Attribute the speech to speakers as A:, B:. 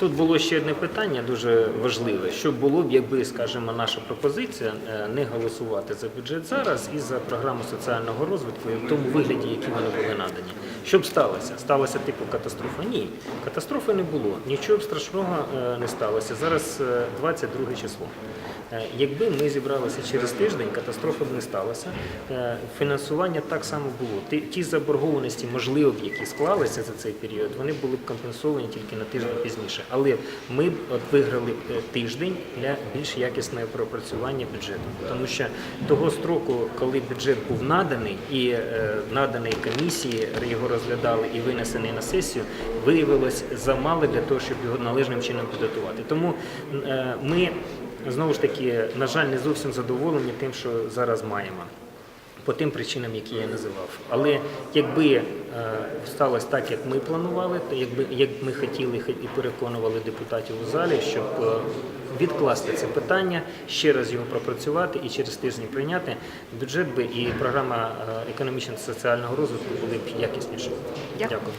A: Тут було ще одне питання дуже важливе. Що було б, якби, скажімо, наша пропозиція е, не голосувати за бюджет зараз і за програму соціального розвитку в тому вигляді, які вони були надані. Що б сталося? Сталося типу катастрофа? Ні, катастрофи не було. Нічого б страшного е, не сталося. Зараз е, 22 число. Е, Якби ми зібралися через тиждень, катастрофи б не сталося. Е, Фінансування так само було. Ті- Ті заборгованості, можливо, які склалися за цей період, вони були б компенсовані тільки на тиждень пізніше. Але ми б виграли е, тиждень для більш якісного пропрацювання бюджету, тому що того строку, коли бюджет був наданий і е, наданий комісії, його розглядали і винесений на сесію, виявилось замало для того, щоб його належним чином підготувати. Тому е, ми знову ж таки, на жаль, не зовсім задоволені тим, що зараз маємо. По тим причинам, які я називав. Але якби е, сталося так, як ми планували, то якби як ми хотіли і переконували депутатів у залі, щоб е, відкласти це питання, ще раз його пропрацювати і через тиждень прийняти, бюджет би і програма е, економічно-соціального розвитку були б.
B: Дякую.
A: Дякую.